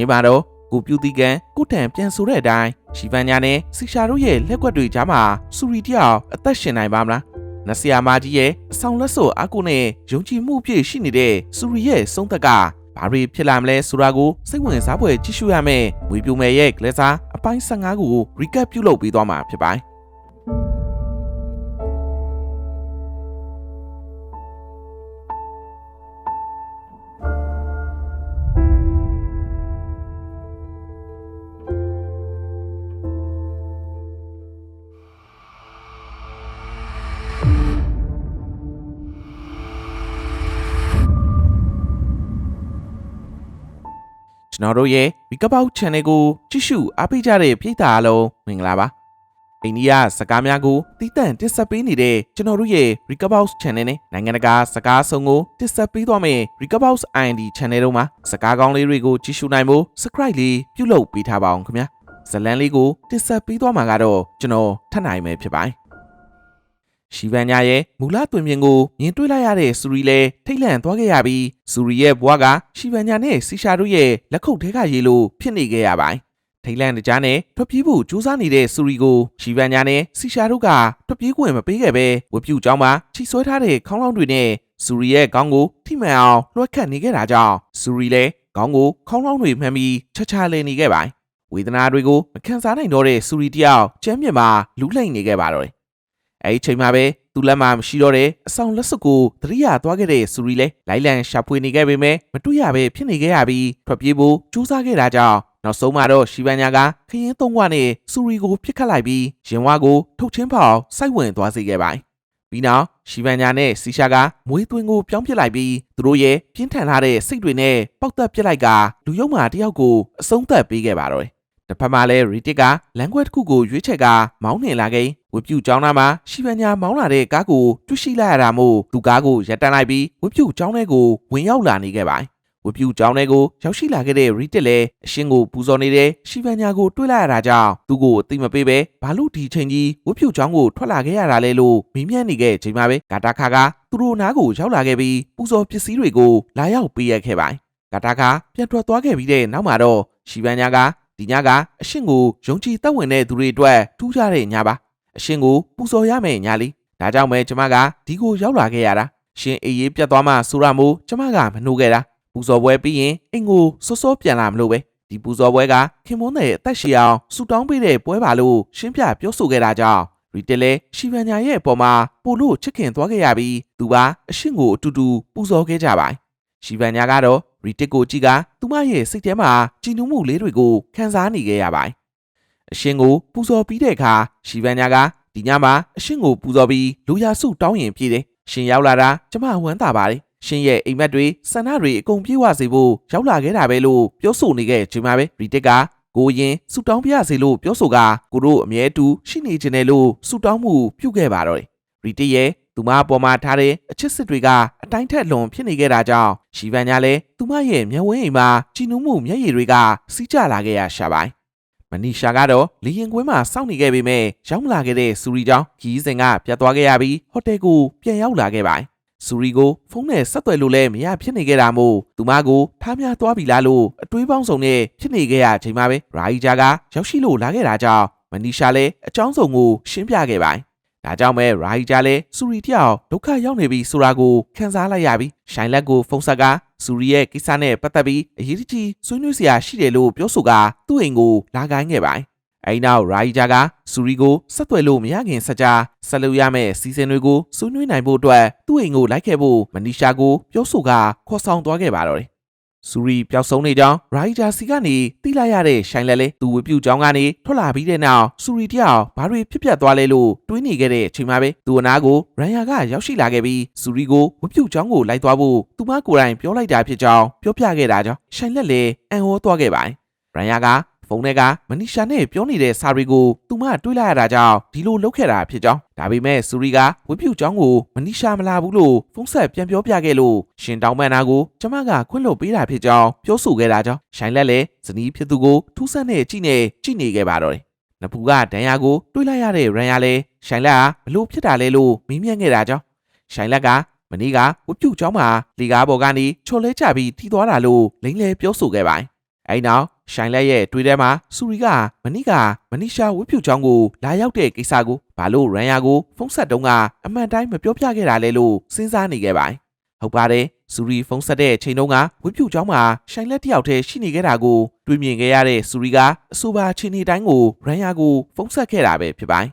နေ့မှာတော့ကိုပြူတီကန်ကိုတန်ပြန်ဆိုတဲ့အတိုင်းရှီဗန်ညာနဲ့စီရှာတို့ရဲ့လက်ကွက်တွေကြားမှာစူရီတယောက်အသက်ရှင်နိုင်ပါမလားနဆီယာမာကြီးရဲ့အဆောင်လက်စွပ်အကူနဲ့ယုံကြည်မှုပြည့်ရှိနေတဲ့စူရီရဲ့ဆုံးသက်ကဘာတွေဖြစ်လာမလဲဆိုတာကိုစိတ်ဝင်စားဖွယ်ကြည့်ရှုရမယ်ဝေပြူမယ်ရဲ့ကလစားအပိုင်း15ကို recap ပြုလုပ်ပေးသွားမှာဖြစ်ပါတယ် ကျွန်တော်တို့ရဲ့ Weekabout Channel ကိုကြည့်ရှုအားပေးကြတဲ့ပရိသတ်အားလုံးမင်္ဂလာပါအိန္ဒိယစကားများကိုတည်တံ့တင်ဆက်ပေးနေတဲ့ကျွန်တော်တို့ရဲ့ Weekabout Channel နဲ့နိုင်ငံတကာစကားဆုံးကိုတင်ဆက်ပေးသွားမယ့် Weekabout IND Channel တို့မှာစကားကောင်းလေးတွေကိုကြည့်ရှုနိုင်ဖို့ Subscribe လေးပြုလုပ်ပေးထားပါအောင်ခင်ဗျာဇလန်လေးကိုတင်ဆက်ပေးသွားမှာကတော့ကျွန်တော်ထပ်နိုင်မယ်ဖြစ်ပါတယ် ရှီဗန်ညာရဲ့မူလတွင်ပြင်ကိုမြင်တွေ့လိုက်ရတဲ့ဆူရီလည်းထိတ်လန့်သွားခဲ့ရပြီးဆူရီရဲ့ဘွားကရှီဗန်ညာနဲ့စီရှာတို့ရဲ့လက်ခုပ်ထဲကရေလိုဖြစ်နေခဲ့ရပါတယ်။ထိတ်လန့်တကြားနဲ့ထွက်ပြေးဖို့ကြိုးစားနေတဲ့ဆူရီကိုရှီဗန်ညာနဲ့စီရှာတို့ကထွက်ပြေးခွင့်မပေးခဲ့ဘဲဝပြူကျောင်းမှာခြိဆွဲထားတဲ့ခေါင်းလောင်းတွေနဲ့ဆူရီရဲ့ခေါင်းကိုထိမှန်အောင်လွှတ်ခတ်နေခဲ့တာကြောင့်ဆူရီလည်းခေါင်းကိုခေါင်းလောင်းတွေမှန်ပြီးချာချာလည်နေခဲ့ပါတယ်။ဝေဒနာတွေကိုမခံစားနိုင်တော့တဲ့ဆူရီတယောက်ကျမ်းမြမှာလူးလိမ့်နေခဲ့ပါတော့တယ် အဲ့ဒီချိန်မှာပဲသူလက်မှာမရှိတော့တဲ့အဆောင်လက်စွပ်ကိုသတိရသွားခဲ့တဲ့စူရီလဲလိုက်လံရှာဖွေနေခဲ့ပေမဲ့မတွေ့ရပဲဖြစ်နေခဲ့ရပြီးထွက်ပြေးဖို့ကြိုးစားခဲ့တာကြောင့်နောက်ဆုံးမှာတော့ရှီဗန်ညာကခရင်သုံးဝနဲ့စူရီကိုပြစ်ခတ်လိုက်ပြီးရင်ဝါကိုထုတ်ချင်းဖောက်စိုက်ဝင်သွားစေခဲ့ပါတယ်။ပြီးနောက်ရှီဗန်ညာနဲ့စီရှာကမွေးသွင်းကိုပြောင်းပစ်လိုက်ပြီးသူတို့ရဲ့ပြင်းထန်လာတဲ့စိတ်တွေနဲ့ပောက်တက်ပစ်လိုက်ကလူယုံမာတယောက်ကိုအဆုံးသတ်ပေးခဲ့ပါတော့တယ်။ တစ်ဖက်မှာလည်းရီတစ်ကလမ်းခွဲတစ်ခုကိုရွေးချယ်ကမောင်းနှင်လာခဲ့ဝပြူကျောင်းသားမှာရှီဗန်ညာမောင်းလာတဲ့ကားကိုတွေ့ရှိလိုက်ရတာမို့သူကားကိုရပ်တန့်လိုက်ပြီးဝပြူကျောင်းထဲကိုဝင်ရောက်လာနေခဲ့ပါတယ်ဝပြူကျောင်းထဲကိုရောက်ရှိလာခဲ့တဲ့ရီတစ်လည်းအရှင်းကိုပူဇော်နေတဲ့ရှီဗန်ညာကိုတွေ့လိုက်ရတာကြောင့်သူ့ကိုအသိမပေးပဲဘာလို့ဒီချိန်ကြီးဝပြူကျောင်းကိုထွက်လာခဲ့ရတာလဲလို့မေးမြန်းနေခဲ့ချိန်မှာပဲဂါတာခါကသူတို့နားကိုရောက်လာခဲ့ပြီးပူဇော်ပစ္စည်းတွေကိုလာရောက်ပေးရခဲ့ပါတယ်ဂါတာခါပြန်ထွက်သွားခဲ့ပြီးတဲ့နောက်မှာတော့ရှီဗန်ညာက ဒီညကအရှင်ကိုယုံကြည်သက်ဝင်တဲ့သူတွေအတွက်ထူးခြားတဲ့ညပါအရှင်ကိုပူဇော်ရမယ်ညလေးဒါကြောင့်ပဲကျမကဒီကိုရောက်လာခဲ့ရတာရှင်အေးရေးပြတ်သွားမှဆိုရမို့ကျမကမနှိုးခဲ့တာပူဇော်ပွဲပြီးရင်အိမ်ကိုစောစောပြန်လာမလို့ပဲဒီပူဇော်ပွဲကခင်မွန်းတဲ့အသက်ရှည်အောင်ဆူတောင်းပေးတဲ့ပွဲပါလို့ရှင်းပြပြောဆိုခဲ့တာကြောင့်ရီတယ်လေရှီဗန်ညာရဲ့အပေါ်မှာပို့လို့ချစ်ခင်သွားခဲ့ရပြီးသူကအရှင်ကိုအတူတူပူဇော်ခဲ့ကြပါရှီဗန်ညာကတော့ ရီတစ်ကိုကြည့်ကသူမရဲ့စိတ်ထဲမှာကြည်နူးမှုလေးတွေကိုခံစားနေခဲ့ရပါတယ်။အရှင်ကိုပူဇော်ပြီးတဲ့အခါရှီဗန်ညာကဒီညမှာအရှင်ကိုပူဇော်ပြီးလူရစုတောင်းရင်ပြည့်တယ်။ရှင်ရောက်လာတာကျမဝမ်းသာပါတယ်။ရှင်ရဲ့အိမ်မက်တွေဆန္ဒတွေအကုန်ပြေဝစေဖို့ရောက်လာခဲ့တာပဲလို့ပြောဆိုနေခဲ့ချိန်မှာပဲရီတစ်ကကိုရင်ဆူတောင်းပြရစေလို့ပြောဆိုကကိုတို့အမြဲတူရှိနေခြင်းနဲ့လို့ဆူတောင်းမှုပြုခဲ့ပါတော့တယ်။ရီတစ်ရဲ့ သူမအပေါ်မှာထားတဲ့အချစ်စစ်တွေကအတိုင်းထက်လွန်ဖြစ်နေခဲ့တာကြောင့်ရှီဗန်ညာလည်းသူမရဲ့မျက်ဝန်းအိမ်မှာကြည်နူးမှုမျက်ရည်တွေကစီးကျလာခဲ့ရရှာပိုင်းမနီရှာကတော့လေရင်ကွင်းမှာစောင့်နေခဲ့ပေမဲ့ရောက်မလာခဲ့တဲ့စူရီကြောင့်ခီးစဉ်ကပြတ်သွားခဲ့ရပြီးဟိုတယ်ကိုပြန်ရောက်လာခဲ့ပါတယ်စူရီကိုဖုန်းနဲ့ဆက်သွယ်လို့လည်းမရဖြစ်နေခဲ့တာမို့သူမကိုထားများသွားပြီလားလို့အတွေးပေါင်းစုံနဲ့ဖြစ်နေခဲ့ရချိန်မှာပဲရာဟီဂျာကရောက်ရှိလို့လာခဲ့တာကြောင့်မနီရှာလည်းအကြောင်းစုံကိုရှင်းပြခဲ့ပါတယ် ဒါကြောင့်ပဲရာဟီဂျာလည်းစူရီတယောက်ဒုက္ခရောက်နေပြီဆိုတာကိုခံစားလိုက်ရပြီးရှိုင်လက်ကိုဖုန်းဆက်ကစူရီရဲ့ကိစ္စနဲ့ပတ်သက်ပြီးအရေးတကြီးဆွေးနွေးစရာရှိတယ်လို့ပြောဆိုကသူ့အိမ်ကိုလာခိုင်းခဲ့ပါတယ်။အဲဒီနောက်ရာဟီဂျာကစူရီကိုဆက်သွယ်လို့မရခင်စကြာဆက်လုပ်ရမယ့်စီစဉ်တွေကိုဆွေးနွေးနိုင်ဖို့အတွက်သူ့အိမ်ကိုလိုက်ခဲ့ဖို့မနီရှာကိုပြောဆိုကခေါ်ဆောင်သွားခဲ့ပါတော့တယ်။ စူရီပျောက်ဆုံးနေကြောင်းရိုက်တာစီကနေသိလိုက်ရတဲ့ရှိုင်လက်လေးသူဝပြူကြောင်းကနေထွက်လာပြီးတဲ့နောက်စူရီတယောက်ဘာတွေဖြစ်ပျက်သွားလဲလို့တွေးနေခဲ့တဲ့အချိန်မှာပဲသူအနာကိုရန်ယာကရောက်ရှိလာခဲ့ပြီးစူရီကိုဝပြူကြောင်းကိုလိုက်သွားဖို့သူမကိုယ်တိုင်ပြောလိုက်တာဖြစ်ကြောင်းပြောပြခဲ့တာကြောင့်ရှိုင်လက်လည်းအံ့ဩသွားခဲ့ပါတယ်ရန်ယာက ဖုန်းထဲကမနီရှာနဲ့ပြောနေတဲ့စာတွေကိုသူမတွေးလိုက်ရတာကြောင့်ဒီလိုလုပ်ခဲ့တာဖြစ်ကြောင်းဒါပေမဲ့စူရီကဝပြူကြောင်းကိုမနီရှာမလာဘူးလို့ဖုန်းဆက်ပြန်ပြောပြခဲ့လို့ရှင်တောင်းပန်တာကိုကျမကခွင့်လွှတ်ပေးတာဖြစ်ကြောင်းပြောဆိုခဲ့တာကြောင့်ရှိုင်လက်လည်းဇနီးဖြစ်သူကိုထူးဆန်းတဲ့ကြည့်နေကြည့်နေခဲ့ပါတော့တယ်နဖူကဒဏ်ရာကိုတွေးလိုက်ရတဲ့ရန်ယာလည်းရှိုင်လက်ကဘလို့ဖြစ်တာလဲလို့မေးမြန်းခဲ့တာကြောင့်ရှိုင်လက်ကမနေ့ကဝပြူကြောင်းမှာလေကားပေါ်ကနေချော်လဲချပြီးထိသွားတာလို့လိမ့်လဲပြောဆိုခဲ့ပါတယ်အဲဒီနောက် ရှိုင်လက်ရဲ့တွေ့ထဲမှာစူရီကမနိကမနိရှာဝှက်ဖြူချောင်းကိုလာရောက်တဲ့ကိစ္စကိုဘာလို့ရန်ယာကိုဖုန်းဆက်တုန်းကအမှန်တိုင်းမပြောပြခဲ့တာလဲလို့စဉ်းစားနေခဲ့ပါတယ်ဟုတ်ပါတယ်စူရီဖုန်းဆက်တဲ့ချိန်တုန်းကဝှက်ဖြူချောင်းမှာရှိုင်လက်တယောက်တည်းရှိနေခဲ့တာကိုတွေ့မြင်ခဲ့ရတဲ့စူရီကအဆိုပါချိန်ဒီတိုင်းကိုရန်ယာကိုဖုန်းဆက်ခဲ့တာပဲဖြစ်ပါတယ်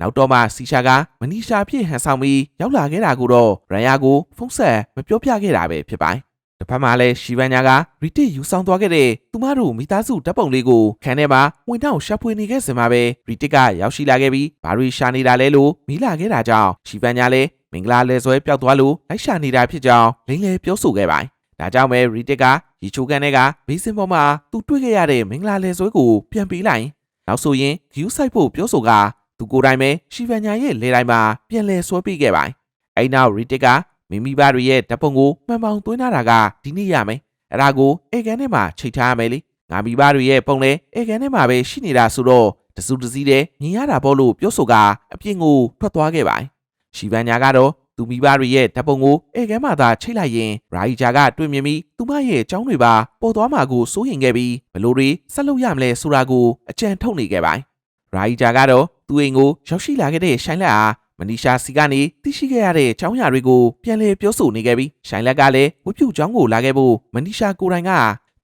နောက်တော့မှစီရှာကမနီရှာဖြစ်ဟန်ဆောင်ပြီးရောက်လာခဲ့တာကိုတော့ရန်ယာကိုဖုန်းဆက်မပြောပြခဲ့တာပဲဖြစ်ပါတယ် တစ်ဖက်မှာလည်းရှီဗန်ညာကရီတစ်ယူဆောင်သွားခဲ့တဲ့သူမတို့မိသားစုဓာတ်ပုံလေးကိုခန်းထဲမှာဝင်တော့ရှာဖွေနေခဲ့စင်မှာပဲရီတစ်ကရောက်ရှိလာခဲ့ပြီးဘာရီရှာနေတာလဲလို့မိလာခဲ့တာကြောင့်ရှီဗန်ညာလည်းမင်္ဂလာလဲဆွဲပျောက်သွားလို့လိုက်ရှာနေတာဖြစ်ကြောင်းလိမ့်လေပြောဆိုခဲ့ပါတယ်။ဒါကြောင့်ပဲရီတစ်ကရီချိုကန်တဲ့ကဘေးစင်ပေါ်မှာသူတွေ့ခဲ့ရတဲ့မင်္ဂလာလဲဆွဲကိုပြန်ပေးလိုက်။နောက်ဆိုရင်ဂယူးဆိုင်ဖို့ပြောဆိုကသူကိုယ်တိုင်ပဲရှီဗန်ညာရဲ့လေတိုင်းမှာပြန်လဲဆွဲပေးခဲ့ပါတယ်။အဲဒီနောက်ရီတစ်က မိမိဘာတွေရဲ့ဓာတ်ပုံကိုမှန်ပေါင်းသွင်းထားတာကဒီနေ့ရမယ်။အဲ့ဒါကိုအေကန်ထဲမှာချိန်ထားရမယ်လေ။ငါမိဘတွေရဲ့ပုံလဲအေကန်ထဲမှာပဲရှိနေတာဆိုတော့တစုတစည်းတည်းမြင်ရတာပေါ့လို့ပြောဆိုကအပြင်ကိုထွက်သွားခဲ့ပါတယ်။ရှီဗန်ညာကတော့သူမိဘတွေရဲ့ဓာတ်ပုံကိုအေကန်မှာသာချိတ်လိုက်ရင်ရာဂျာကတွေ့မြင်ပြီးသူမရဲ့အကြောင်းတွေပါပေါ်သွားမှာကိုစိုးရင်ခဲ့ပြီးဘလို့တွေဆက်လုပ်ရမလဲဆိုတာကိုအကြံထုတ်နေခဲ့ပါတယ်။ရာဂျာကတော့သူ့အိမ်ကိုရောက်ရှိလာခဲ့တဲ့ရှိုင်းလက်အား မနီရှာစီကနေသိရှိခဲ့ရတဲ့အကြောင်းအရာတွေကိုပြန်လည်ပြောဆိုနေခဲ့ပြီးရှိုင်းလက်ကလည်းဝှပြုတ်ချောင်းကိုလာခဲ့ဖို့မနီရှာကိုယ်တိုင်က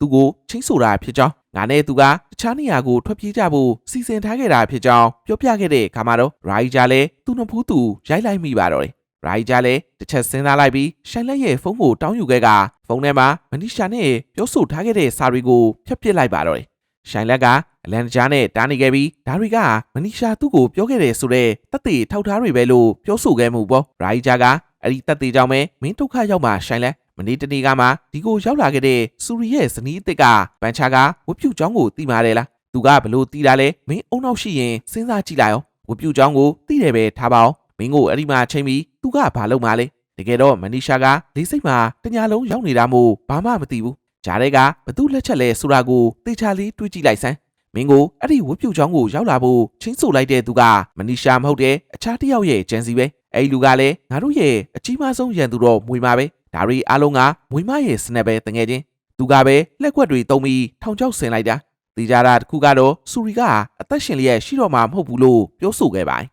သူ့ကိုချင်းဆိုတာဖြစ်ကြောင်းငါနဲ့သူကတခြားနေရာကိုထွက်ပြေးကြဖို့စီစဉ်ထားခဲ့တာဖြစ်ကြောင်းပြောပြခဲ့တဲ့အခါမှာတော့ရာဂျာလည်းသူ့နှဖူးသူရိုက်လိုက်မိပါတော့တယ်ရာဂျာလည်းတစ်ချက်စဉ်းစားလိုက်ပြီးရှိုင်းလက်ရဲ့ဖုန်းကိုတောင်းယူခဲ့ကဖုန်းထဲမှာမနီရှာနဲ့ပြောဆိုထားခဲ့တဲ့စာတွေကိုဖျက်ပစ်လိုက်ပါတော့တယ် ရှိုင်းလက်ကအလန်ဂျာနဲ့တားနေခဲ့ပြီးဒါတွေကမနီရှာသူ့ကိုပြောခဲ့တယ်ဆိုတော့တက်တေထောက်ထားတွေပဲလို့ပြောဆိုခဲ့မှုပေါ့ရာဂျာကအဲ့ဒီတက်တေကြောင့်ပဲမင်းဒုက္ခရောက်မှရှိုင်းလက်မနေ့တနေ့ကမှဒီကိုရောက်လာခဲ့တဲ့စူရီရဲ့ဇနီးအစ်စ်ကပန်ချာကဝပြူချောင်းကိုတီးမာတယ်လားသူကဘလို့တီးတာလဲမင်းအုံနောက်ရှိရင်စဉ်းစားကြည့်လိုက်အောင်ဝပြူချောင်းကိုတီးတယ်ပဲထားပါအောင်မင်းကိုအဲ့ဒီမှာချိန်ပြီးသူကဘာလုပ်မှလဲတကယ်တော့မနီရှာကလေးစိတ်မှာတညာလုံးရောက်နေတာမို့ဘာမှမသိဘူး ဂျားတွေကဘသူ့လက်ချက်လဲဆိုတာကိုတေချာလေးတွေးကြည့်လိုက်စမ်းမင်းကိုအဲ့ဒီဝတ်ပြုတ်ချောင်းကိုရောက်လာဖို့ချင်းဆိုလိုက်တဲ့သူကမနီရှာမဟုတ်တဲ့အခြားတစ်ယောက်ရဲ့ဂျန်စီပဲအဲ့ဒီလူကလည်းငါတို့ရဲ့အကြီးမားဆုံးရန်သူတော့မွေမှာပဲဒါရီအားလုံးကမွေမရဲ့စနက်ပဲတငယ်ချင်းသူကပဲလက်ကွက်တွေတုံးပြီးထောင်ချောက်ဆင်လိုက်တာတေကြတာတစ်ခုကတော့စူရီကအသက်ရှင်လျက်ရှိတော့မှာမဟုတ်ဘူးလို့ပြောဆိုခဲ့ပါတယ်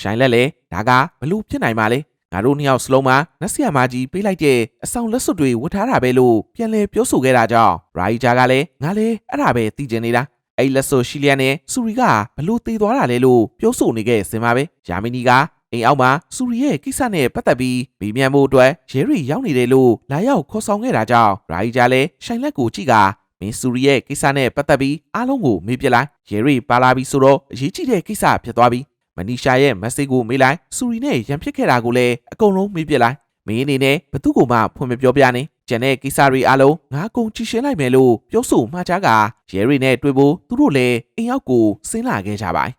ရှိုင်းလက်လေဒါကဘလို့ဖြစ်နိုင်မှာလဲ ငါတို့နှစ်ယောက်စလုံးမှာနက်ဆီယာမကြီးပေးလိုက်တဲ့အဆောင်လက်စွပ်တွေဝတ်ထားတာပဲလို့ပြန်လဲပြောဆိုခဲ့တာကြောင့်ရာဂျီဂျာကလည်းငါလည်းအဲ့ဒါပဲသိကျင်နေတာအဲ့လက်စွပ်ရှိလျက်နဲ့စူရီကဘလို့သေးသွားတာလဲလို့ပြောဆိုနေခဲ့စင်ပါပဲယာမီနီကအိမ်အောက်မှာစူရီရဲ့ကိစ္စနဲ့ပတ်သက်ပြီးမိမြန်မှုအတွက်ရဲရီရောက်နေတယ်လို့လာရောက်ခေါ်ဆောင်ခဲ့တာကြောင့်ရာဂျီဂျာလည်းရှိုင်လက်ကိုကြည့်ကမင်းစူရီရဲ့ကိစ္စနဲ့ပတ်သက်ပြီးအားလုံးကိုမေးပြလိုက်ရဲရီပါလာပြီးဆိုတော့အရေးကြီးတဲ့ကိစ္စဖြစ်သွားပြီ မနီရှာရဲ့မက်ဆေ့ကိုမေးလိုက်စူရီနဲ့ရန်ဖြစ်ခဲ့တာကိုလည်းအကုန်လုံးမေးပြလိုက်မင်းအနေနဲ့ဘသူ့ကိုမှဖွင့်မပြောပြနဲ့ကျန်တဲ့ကိစ္စတွေအားလုံးငါကုန်ကြည့်ရှင်းလိုက်မယ်လို့ပြောဆိုမှားချကရဲရီနဲ့တွေ့ဖို့သူတို့လည်းအိမ်ရောက်ကိုဆင်းလာခဲ့ကြပါတယ်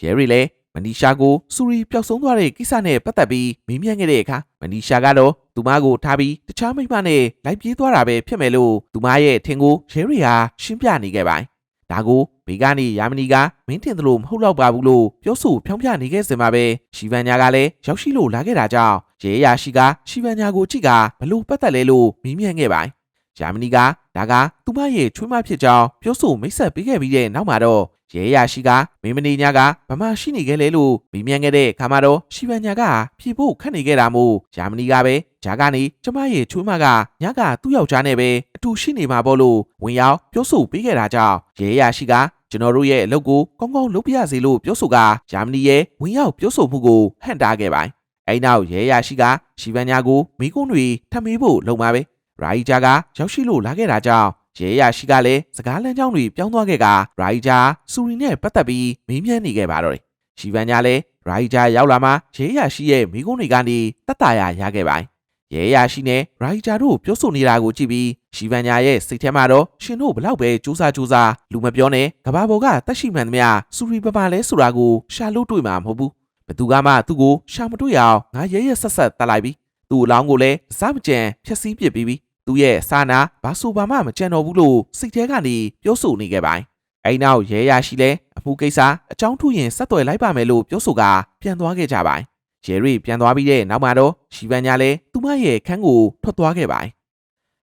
ရဲရီလည်းမနီရှာကိုစူရီပျောက်ဆုံးသွားတဲ့ကိစ္စနဲ့ပတ်သက်ပြီးမေးမြန်းခဲ့တဲ့အခါမနီရှာကတော့သူမကိုထားပြီးတခြားမိမနဲ့လိုက်ပြေးသွားတာပဲဖြစ်မယ်လို့သူမရဲ့ထင်ကိုရဲရီဟာရှင်းပြနေခဲ့ပါတယ်ဒါကို ဘေကနေယာမနီကမင်းတင်သလိုမဟုတ်တော့ပါဘူးလို့ပြောဆိုဖြောင်းပြနေခဲ့စင်မှာပဲရှီဗန်ညာကလည်းရောက်ရှိလို့လာခဲ့တာကြောင့်ရဲယာရှိကရှီဗန်ညာကိုကြည့်ကဘလို့ပတ်သက်လဲလို့မေးမြန်းခဲ့ပါတယ်ယာမနီကဒါကသူမရဲ့ချွေးမဖြစ်ကြောင်းပြောဆိုမိတ်ဆက်ပေးခဲ့ပြီးတဲ့နောက်မှာတော့ရဲယာရှိကမင်းမနီညာကဗမာရှိနေခဲ့လေလို့မေးမြန်းခဲ့တဲ့ခါမှာတော့ရှီဗန်ညာကဖြေဖို့ခက်နေခဲ့တာမို့ယာမနီကပဲဂျာကနေကျမရဲ့ချွေးမကညကသူ့ယောက်ျားနဲ့ပဲအတူရှိနေမှာပေါ့လို့ဝင်ရောက်ပြောဆိုပေးခဲ့တာကြောင့်ရဲယာရှိက ကျွန်တော်တို့ရဲ့အလုပ်ကိုကောင်းကောင်းလုပ်ပြရစီလို့ပြောဆိုကဂျာမနီရဲ့ဝင်ရောက်ပြောဆိုမှုကိုဟန့်တားခဲ့ပါတယ်။အဲဒီနောက်ရဲယာရှိကရှီဗန်ညာကိုမိကုန်းတွေထပ်မေးဖို့လုံပါပဲ။ရာဂျာကရောက်ရှိလို့လာခဲ့တာကြောင့်ရဲယာရှိကလည်းစကားလမ်းကြောင်းတွေပြောင်းသွားခဲ့ကရာဂျာစူရီနဲ့ပတ်သက်ပြီးမေးမြန်းနေခဲ့ပါတော့တယ်။ရှီဗန်ညာလည်းရာဂျာရောက်လာမှရဲယာရှိရဲ့မိကုန်းတွေကနေတတ်တာရရခဲ့ပါတယ်။ ရဲယာရှိနဲ့ရာဂျာတို့ပြောဆိုနေတာကိုကြည့်ပြီးရှီဗန်ညာရဲ့စိတ်ထဲမှာတော့ရှင်တို့ဘလောက်ပဲစူးစားစူးစားလူမပြောနဲ့ကဘာပေါ်ကတက်ရှိမှန်သမျှစူရီပပါလဲဆိုတာကိုရှာလို့တွေ့မှာမဟုတ်ဘူးဘသူကမှသူ့ကိုရှာမတွေ့အောင်ငါရဲရဲဆက်ဆက်တက်လိုက်ပြီသူ့အလောင်းကိုလည်းအစားမကြံဖြက်စီးပစ်ပြီးပြီသူ့ရဲ့စာနာဘာဆိုဘာမှမကြံတော့ဘူးလို့စိတ်ထဲကနေပြောဆိုနေခဲ့ပါတယ်အဲ့နောက်ရဲရရှိလဲအမှုကိစ္စအကြောင်းထူရင်ဆက်သွယ်လိုက်ပါမယ်လို့ပြောဆိုကပြန်သွားခဲ့ကြပါ တယ်ရဲရီပြန်သွားပြီးတဲ့နောက်မှာတော့ရှီဗန်ညာလည်းသူမရဲ့ခန်းကိုထွက်သွားခဲ့ပါတယ်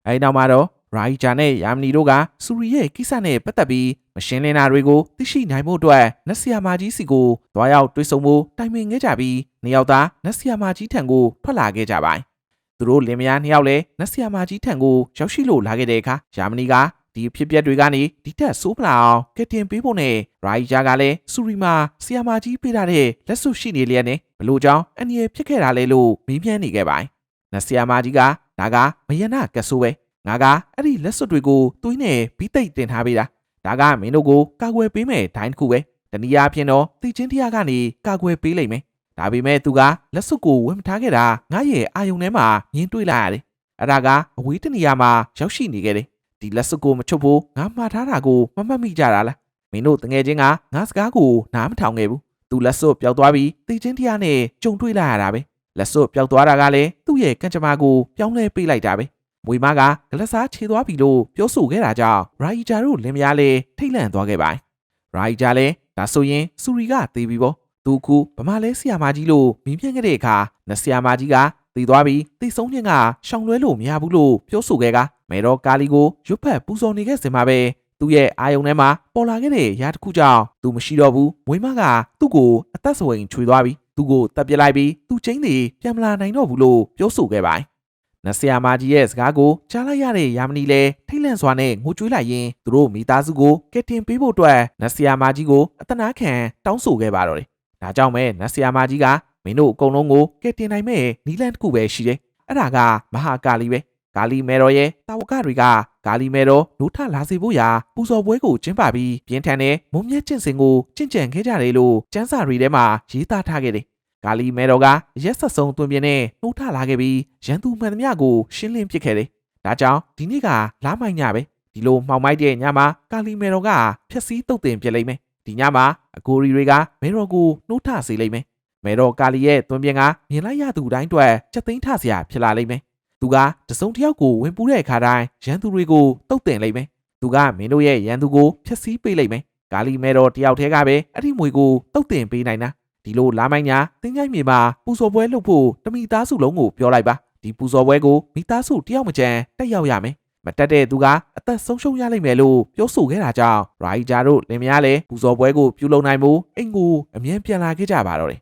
အဲဒီနောက်မှာတော့ရိုင်ဂျာနဲ့ယာမနီတို့ကစူရီရဲ့ကိစ္စနဲ့ပတ်သက်ပြီးမရှင်းလင်းတာတွေကိုသိရှိနိုင်မှုအတွက်နက်ဆီယာမာကြီးစီကိုတွားရောက်တွေ့ဆုံဖို့တိုင်ပင်ခဲ့ကြပြီးနှစ်ယောက်သားနက်ဆီယာမာကြီးထံကိုထွက်လာခဲ့ကြပါတယ်။သူတို့လင်မယားနှစ်ယောက်လည်းနက်ဆီယာမာကြီးထံကိုရောက်ရှိလို့လာခဲ့တဲ့အခါယာမနီက ဒီဖြစ်ပျက်တွေကနေဒီတက်ဆိုးမလာအောင်ကတင်ပေးဖို့နဲ့ရိုင်ဂျာကလည်းစူရီမာဆီယာမာကြီးပေးထားတဲ့လက်စွပ်ရှိနေလျက်နဲ့ဘလို့ကြောင့်အန်ဒီရဖြစ်ခဲ့တာလဲလို့မေးမြန်းနေခဲ့ပါတယ်။နက်ဆီယာမာကြီးကဒါကမယနာကဆိုးပဲငါကအဲ့ဒီလက်စွပ်တွေကိုသွေးနဲ့ဘီးသိပ်တင်ထားပေးတာဒါကမင်းတို့ကိုကာကွယ်ပေးမယ်ဒိုင်းတစ်ခုပဲတနည်းအားဖြင့်တော့တီချင်းတရားကနေကာကွယ်ပေးလိမ့်မယ်ဒါပေမဲ့သူကလက်စွပ်ကိုဝင်မထားခဲ့တာငါရဲ့အာယုံထဲမှာမြင်တွေ့လိုက်ရတယ်အဲ့ဒါကအဝေးတနေရာမှာရောက်ရှိနေခဲ့တယ် ဒီလက်စွပ်ကိုမချုပ်ဖို့ငါမှားထားတာကိုမမှတ်မိကြတာလားမင်းတို့တငယ်ချင်းကငါစကားကိုနားမထောင်ခဲ့ဘူးသူလက်စွပ်ပျောက်သွားပြီးတီချင်းတရားနဲ့ကြုံတွေ့လိုက်ရတာပဲလက်စွပ်ပျောက်သွားတာကလည်းသူ့ရဲ့ကံကြမ္မာကိုပြောင်းလဲပေးလိုက်တာပဲမွေမကဂလက်စားခြေသွားပြီလို့ပြောဆိုခဲ့တာကြောင့်ရာဂျီဂျာတို့လင်မယားလည်းထိတ်လန့်သွားခဲ့ပါတယ်။ရာဂျီဂျာလည်းဒါဆိုရင်စူရီကသေပြီပေါ့။သူခုဗမာလဲဆီယာမကြီးလို့မင်းပြန့်ခဲ့တဲ့အခါနဆီယာမကြီးကသေသွားပြီးသေဆုံးခြင်းကရှောင်လွဲလို့မရဘူးလို့ပြောဆိုခဲ့က မဲတော့ကာလီကိုရွတ်ဖက်ပူဇော်နေခဲ့စင်မှာပဲသူ့ရဲ့အာယုံထဲမှာပေါ်လာခဲ့တဲ့ရာတစ်ခုကြောင့်သူမရှိတော့ဘူးမွေးမကသူ့ကိုအသက်ဆွေင်ချွေသွားပြီးသူ့ကိုတပ်ပစ်လိုက်ပြီးသူ့ချင်းတွေပြန်မလာနိုင်တော့ဘူးလို့ပြောဆိုခဲ့ပါတယ်နဆရာမကြီးရဲ့စကားကိုကြားလိုက်ရတဲ့ယာမနီလည်းထိတ်လန့်စွာနဲ့ငိုကြွေးလိုက်ရင်းသူတို့မိသားစုကိုကက်တင်ပေးဖို့အတွက်နဆရာမကြီးကိုအတနာခံတောင်းဆိုခဲ့ပါတော့တယ်။ဒါကြောင့်ပဲနဆရာမကြီးကမင်းတို့အကုန်လုံးကိုကက်တင်နိုင်မဲ့နီလန်တစ်ခုပဲရှိတယ်။အဲ့ဒါကမဟာကာလီပဲ။ ကာလီမဲတော်ရဲ့တာဝကတွေကကာလီမဲတော်နိုးထလာစေဖို့ရာပူဇော်ပွဲကိုကျင်းပပြီးပြင်းထန်တဲ့မုံမြတ်ကျင့်စဉ်ကိုကျင့်ကြံခဲ့ကြတယ်လို့ကျမ်းစာတွေထဲမှာရေးသားထားခဲ့တယ်ကာလီမဲတော်ကရက်ဆက်ဆုံးတွင်ပြင်းနဲ့နှိုးထလာခဲ့ပြီးရန်သူမှန်သမျှကိုရှင်းလင်းပစ်ခဲ့တယ်။ဒါကြောင့်ဒီနေ့ကလားမိုက်ညပဲဒီလိုမှောင်မိုက်တဲ့ညမှာကာလီမဲတော်ကဖြက်စီးတုတ်တင်ပြလိမ့်မယ်။ဒီညမှာအကိုရီတွေကမဲတော်ကိုနှိုးထစေလိမ့်မယ်။မဲတော်ကာလီရဲ့တွင်ပြင်းကမြင်လိုက်ရသူတိုင်းအတွက်ချက်သိမ်းထစရာဖြစ်လာလိမ့်မယ်။ သူကတစုံတစ်ယောက်ကိုဝင်ပူးတဲ့အခါတိုင်းရန်သူတွေကိုတုတ်တင်လိမ့်မယ်။သူကမင်းတို့ရဲ့ရန်သူကိုဖျက်ဆီးပေးလိမ့်မယ်။ကာလီမဲတော်တယောက်တည်းကပဲအဲ့ဒီမွေကိုတုတ်တင်ပေးနိုင်တာဒီလိုလာမိုင်းညာတင်းကြိုက်မြေမှာပူဇော်ပွဲလုပ်ဖို့တမိသားစုလုံးကိုပြောလိုက်ပါဒီပူဇော်ပွဲကိုမိသားစုတယောက်မကျန်တက်ရောက်ရမယ်မတက်တဲ့သူကအသက်ဆုံးရှုံးရလိမ့်မယ်လို့ပြောဆိုခဲ့တာကြောင့်ရိုင်ဂျာတို့လင်မယားလည်းပူဇော်ပွဲကိုပြုလုပ်နိုင်မှုအိမ်ကိုအမြင်ပြန်လာခဲ့ကြပါတော့တယ်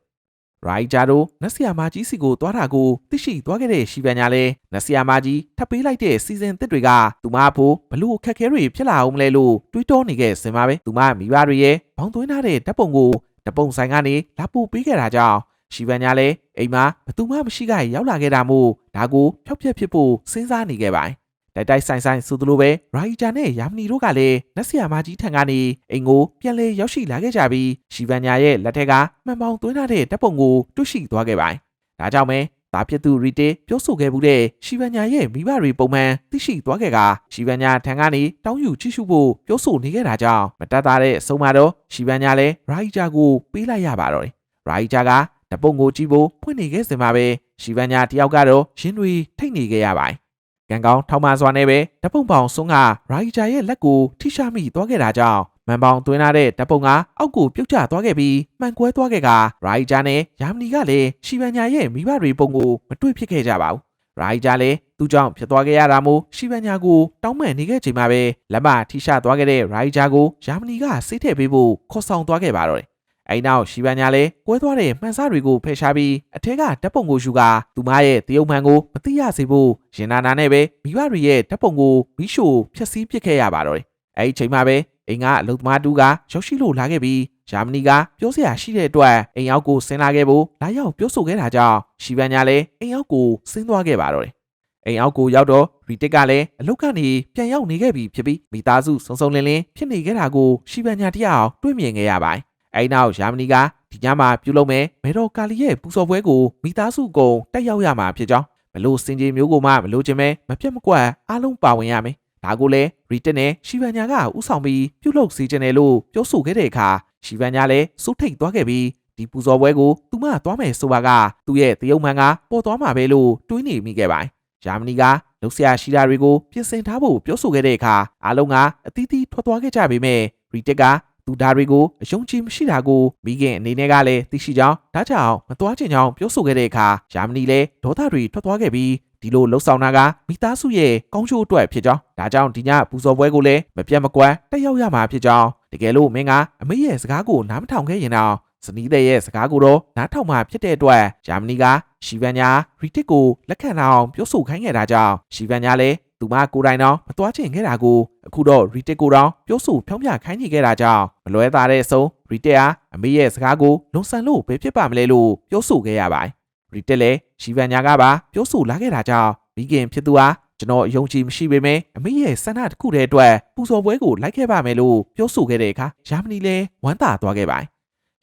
ရိုင်ဂျာတို့နက်ဆီယာမာကြီးစီကိုသွားတာကိုသိရှိသွားခဲ့တဲ့ရှီဗန်ညာလဲနက်ဆီယာမာကြီးထပ်ပေးလိုက်တဲ့စီစဉ်တစ်တွေကသူမအဖို့ဘလို့အခက်ခဲတွေဖြစ်လာအောင်မလဲလို့တွေးတောနေခဲ့စင်ပါပဲသူမမိဘတွေရဲ့ဘောင်းသွင်းထားတဲ့ဓာတ်ပုံကိုတပုံဆိုင်ကနေလာပို့ပေးခဲ့တာကြောင့်ရှီဗန်ညာလည်းအိမ်မှာဘသူမှမရှိကြရောက်လာခဲ့တာမို့ဒါကိုဖျောက်ဖျက်ဖြစ်ဖို့စဉ်းစားနေခဲ့ပါတယ် တိုက်တိုက်ဆိုင်ဆိုင်ဆိုသလိုပဲရာဟီဂျာနဲ့ယာမနီတို့ကလည်းနက်ဆီယာမကြီးထံကနေအိမ်ကိုပြန်လဲရောက်ရှိလာခဲ့ကြပြီးရှီဗန်ညာရဲ့လက်ထက်ကမှန်ပေါင်းသွင်းထားတဲ့တပ်ပုံကိုတွေ့ရှိသွားခဲ့ပါတယ်။ဒါကြောင့်ပဲတာဖြစ်သူရီတေပြောဆိုခဲ့မှုတဲ့ရှီဗန်ညာရဲ့မိဘတွေပုံမှန်သိရှိသွားခဲ့ကရှီဗန်ညာထံကနေတောင်းယူကြည့်ရှုဖို့ပြောဆိုနေခဲ့တာကြောင့်မတတ်တာတဲ့အဆုံးမှာတော့ရှီဗန်ညာလည်းရာဟီဂျာကိုပေးလိုက်ရပါတော့တယ်။ရာဟီဂျာကတပုံကိုကြည့်ဖို့ဖွင့်နေခဲ့စင်မှာပဲရှီဗန်ညာတယောက်ကတော့ရင်းတွေထိတ်နေခဲ့ရပါတယ်။ ကံကောင်းထောက်မစွာနဲ့ပဲတပုံပေါင်စွန်းကရာဟီဂျာရဲ့လက်ကိုထိရှာမိသွားခဲ့တာကြောင့်မန်ပေါင်သွင်းထားတဲ့ဓာတ်ပုံကအောက်ကိုပြုတ်ကျသွားခဲ့ပြီးမှန်ကွဲသွားခဲ့ကရိုင်ဂျာနဲ့ယာမနီကလည်းရှီဗန်ညာရဲ့မိဘတွေပုံကိုမတွေ့ဖြစ်ခဲ့ကြပါဘူး။ရိုင်ဂျာလည်းသူ့ကြောင့်ဖြစ်သွားခဲ့ရတာမို့ရှီဗန်ညာကိုတောင်းပန်နေခဲ့ချိန်မှာပဲလက်မထိရှသွားခဲ့တဲ့ရိုင်ဂျာကိုယာမနီကစိတ်ထည့်ပေးဖို့ခေါ်ဆောင်သွားခဲ့ပါတော့တယ်။ အဲဒီနောက်ရှီဗန်ညာလည်းကွဲသွားတဲ့မှန်စားတွေကိုဖယ်ရှားပြီးအထက်ကဓာတ်ပုံကိုယူကာသူမရဲ့တရုတ်မှန်ကိုမသိရစေဖို့ရင်နာနာနဲ့ပဲမိဘတွေရဲ့ဓာတ်ပုံကိုမိရှို့ဖျက်ဆီးပစ်ခဲ့ရပါတော့တယ်။အဲဒီချိန်မှာပဲအိမ်ကအလုသမားတူကရောက်ရှိလို့လာခဲ့ပြီးဂျာမနီကပြောစရာရှိတဲ့အတွက်အိမ်ရောက်ကိုဆင်းလာခဲ့ဖို့လာရောက်ပြောဆိုခဲ့တာကြောင့်ရှီဗန်ညာလည်းအိမ်ရောက်ကိုဆင်းသွားခဲ့ပါတော့တယ်။အိမ်အောက်ကိုရောက်တော့ရီတစ်ကလည်းအလုတ်ကနေပြန်ရောက်နေခဲ့ပြီဖြစ်ပြီးမိသားစုစုံစုံလင်းလင်းဖြစ်နေခဲ့တာကိုရှီဗန်ညာတရားတွေ့မြင်ခဲ့ရပါတယ်။ အဲဒီနောက်ဂျာမနီကဒီညမှာပြုလုပ်မယ်မဲတော်ကာလီရဲ့ပူဇော်ပွဲကိုမိသားစုကုန်တက်ရောက်ရမှာဖြစ်ကြောင်းဘလို့စင်ကြီးမျိုးကိုမှမလို့ခြင်းပဲမပြတ်မကွက်အားလုံးပါဝင်ရမယ်ဒါကိုလည်းရီတက်နဲ့ရှီဗန်ညာကဥဆောင်ပြီးပြုလုပ်စေချင်တယ်လို့ပြောဆိုခဲ့တဲ့အခါရှီဗန်ညာလည်းစိုးထိတ်သွားခဲ့ပြီးဒီပူဇော်ပွဲကိုသူမသွားမယ်ဆိုပါကသူ့ရဲ့တရုတ်မှန်ကပေါ်သွားမှာပဲလို့တွေးနေမိခဲ့ပါတယ်။ဂျာမနီကလှုပ်ရှားရှိတာတွေကိုပြင်ဆင်ထားဖို့ပြောဆိုခဲ့တဲ့အခါအားလုံးကအသီးသီးထွက်သွားခဲ့ကြပေမဲ့ရီတက်က သူဒါတွေကိုအယုံကြည်မရှိတာကိုမိခင်အနေနဲ့ကလည်းသိရှိကြောင်းဒါကြောင့်မသွားချင်ကြောင်းပြောဆိုခဲ့တဲ့အခါဂျာမနီလည်းဒေါသတွေထွက်သွားခဲ့ပြီးဒီလိုလှုပ်ဆောင်တာကမိသားစုရဲ့ကောင်းကျိုးအတွက်ဖြစ်ကြောင်းဒါကြောင့်ဒီညပူဇော်ပွဲကိုလည်းမပြတ်မကွက်တက်ရောက်ရမှာဖြစ်ကြောင်းတကယ်လို့မင်းကအမေရဲ့စကားကိုနားမထောင်ခဲ့ရင်တော့ဇနီးတဲ့ရဲ့စကားကိုတော့နားထောင်မှာဖြစ်တဲ့အတွက်ဂျာမနီကရှီဗန်ညာရီတစ်ကိုလက်ခံအောင်ပြောဆိုခိုင်းခဲ့တာကြောင့်ရှီဗန်ညာလည်းသူမကိုယ်တိုင်တော့မသွားချင်ခဲ့တာကို အခုတော့ရီတစ်ကိုတော့ပြောဆိုဖြောင်းပြခိုင်းနေခဲ့တာကြောင့်မလွဲသားတဲ့အဆုံးရီတစ်ဟာအမေရဲ့စကားကိုလွန်ဆန်လို့ပဲဖြစ်ပါမလဲလို့ပြောဆိုခဲ့ရပါတယ်ရီတစ်လည်းရှီဗန်ညာကပါပြောဆိုလာခဲ့တာကြောင့်မိခင်ဖြစ်သူဟာကျွန်တော်အယုံကြည်မရှိပေမဲ့အမေရဲ့ဆန္ဒတစ်ခုတည်းအတွက်ပူဇော်ပွဲကိုလိုက်ခဲ့ပါမယ်လို့ပြောဆိုခဲ့တဲ့အခါဂျာမနီလည်းဝမ်းသာသွားခဲ့ပါတယ်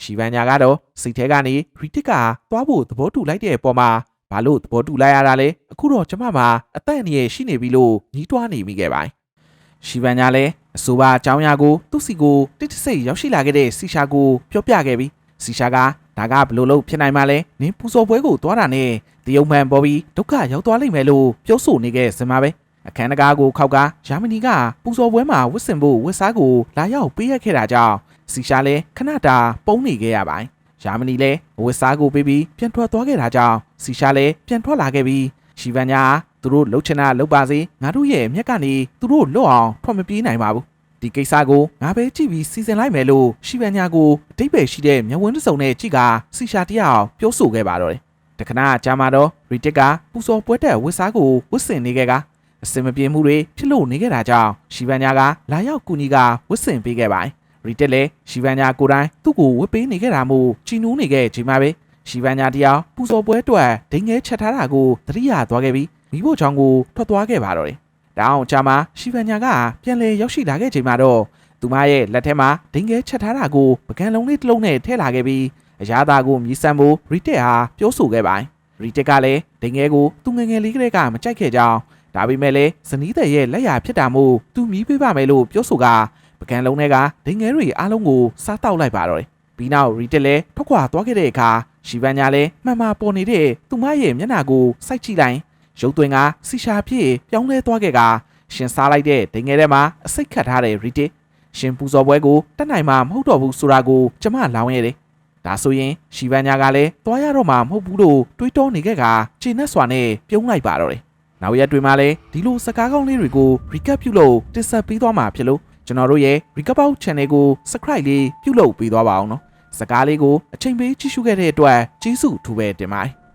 ရှီဗန်ညာကတော့စိတ်ထဲကနေရီတစ်ကသွားဖို့သဘောတူလိုက်တဲ့အပေါ်မှာဘာလို့သဘောတူလိုက်ရတာလဲအခုတော့ကျမမှာအသက်အန္တရာယ်ရှိနေပြီလို့ညီးတွားနေမိခဲ့ပါတယ် ရှီဗန်ညာလည်းအဆိုပါအကြောင်းအရာကိုသူ့စီကိုတစ်တဆိတ်ရောက်ရှိလာခဲ့တဲ့စီရှာကိုပြောပြခဲ့ပြီးစီရှာကဒါကဘလို့လို့ဖြစ်နိုင်မှလဲနင်းပူဇော်ပွဲကိုသွားတာနဲ့တရုတ်မှန်ပေါ်ပြီးဒုက္ခရောက်သွားလိမ့်မယ်လို့ပြောဆိုနေခဲ့စင်ပါပဲအခန်းတကားကိုခောက်ကဂျာမနီကပူဇော်ပွဲမှာဝတ်ဆင်ဖို့ဝတ်စားကိုလာရောက်ပေးရခဲ့တာကြောင့်စီရှာလည်းခဏတာပုံနေခဲ့ရပါတယ်ဂျာမနီလည်းအဝတ်စားကိုပေးပြီးပြန်ထွက်သွားခဲ့တာကြောင့်စီရှာလည်းပြန်ထွက်လာခဲ့ပြီး ရှီဗန်ညာသူတို့လှုပ်ချင်တာလှုပ်ပါစေငါတို့ရဲ့မျက်ကနေသူတို့လွတ်အောင်ထွက်မပြေးနိုင်ပါဘူးဒီကိစ္စကိုငါပဲကြည့်ပြီးစီစဉ်လိုက်မယ်လို့ရှီဗန်ညာကိုအတိတ်ပဲရှိတဲ့မျက်ဝန်းတစ်စုံနဲ့ကြည့်ကစီရှာတယောက်ပြောဆိုခဲ့ပါတော့တယ်တခဏကြာမှတော့ရီတစ်ကပူစော်ပွဲတက်ဝတ်စားကိုဝတ်ဆင်နေခဲ့ကအစင်မပြေမှုတွေဖြစ်လို့နေခဲ့တာကြောင့်ရှီဗန်ညာကလာရောက်ကူညီကဝတ်ဆင်ပေးခဲ့ပါတယ်ရီတက်လည်းရှီဗန်ညာကိုယ်တိုင်သူ့ကိုဝတ်ပေးနေခဲ့တာမို့ချီနူးနေခဲ့ချိန်မှာပဲ ရှီဗန်ညာတယောက်ပူစော်ပွဲအတွက်ဒိငဲချက်ထားတာကိုသတိရသွားခဲ့ပြီးမိဖို့ချောင်းကိုထွက်သွားခဲ့ပါတော့တယ်။တောင်းချာမှာရှီဗန်ညာကပြန်လေရောက်ရှိလာခဲ့ချိန်မှာတော့သူမရဲ့လက်ထဲမှာဒိငဲချက်ထားတာကိုပကံလုံးလေးတစ်လုံးနဲ့ထည့်လာခဲ့ပြီးအရာသားကိုမြည်ဆန်းဖို့ရီတက်ဟာပြောဆိုခဲ့ပါတယ်။ရီတက်ကလည်းဒိငဲကိုသူငယ်ငယ်လေးကလေးကမကြိုက်ခဲ့ကြောင်းဒါပေမဲ့လည်းဇနီးတဲ့ရဲ့လက်ရဖြစ်တာမို့သူမီးပေးပါမယ်လို့ပြောဆိုကပကံလုံးထဲကဒိငဲတွေအားလုံးကိုစားတောက်လိုက်ပါတော့တယ်။ ပြီးနောက်ရီတက်လည်းထွက်ခွာသွားခဲ့တဲ့အခါရှီဗန်ညာလည်းမှန်မှပေါ်နေတဲ့သူမရဲ့မျက်နှာကိုစိုက်ကြည့်လိုက်ရုပ်သွင်းကစီရှာဖြစ်ပြောင်းလဲသွားခဲ့ကရှင်စားလိုက်တဲ့ဒိငယ်ထဲမှာအစိတ်ခတ်ထားတဲ့ရီတစ်ရှင်ပူဇော်ပွဲကိုတက်နိုင်မှာမဟုတ်တော့ဘူးဆိုတာကိုကျမလောင်းရတယ်။ဒါဆိုရင်ရှီဗန်ညာကလည်းသွားရတော့မှာမဟုတ်ဘူးလို့တွေးတောနေခဲ့ကခြေနဲ့စွာနဲ့ပြုံးလိုက်ပါတော့တယ်။နောက်ရက်တွေမှာလည်းဒီလိုစကားကောင်းလေးတွေကို recap ပြုလုပ်တင်ဆက်ပေးသွားမှာဖြစ်လို့ကျွန်တော်တို့ရဲ့ recap out channel ကို subscribe လေးပြုလုပ်ပေးသွားပါအောင်နော်။ စကားလေးကိုအချိန်ပေးကြည့်ရှုခဲ့တဲ့အတွက်ကျေးဇူးထူးပဲတင်ပါတယ်။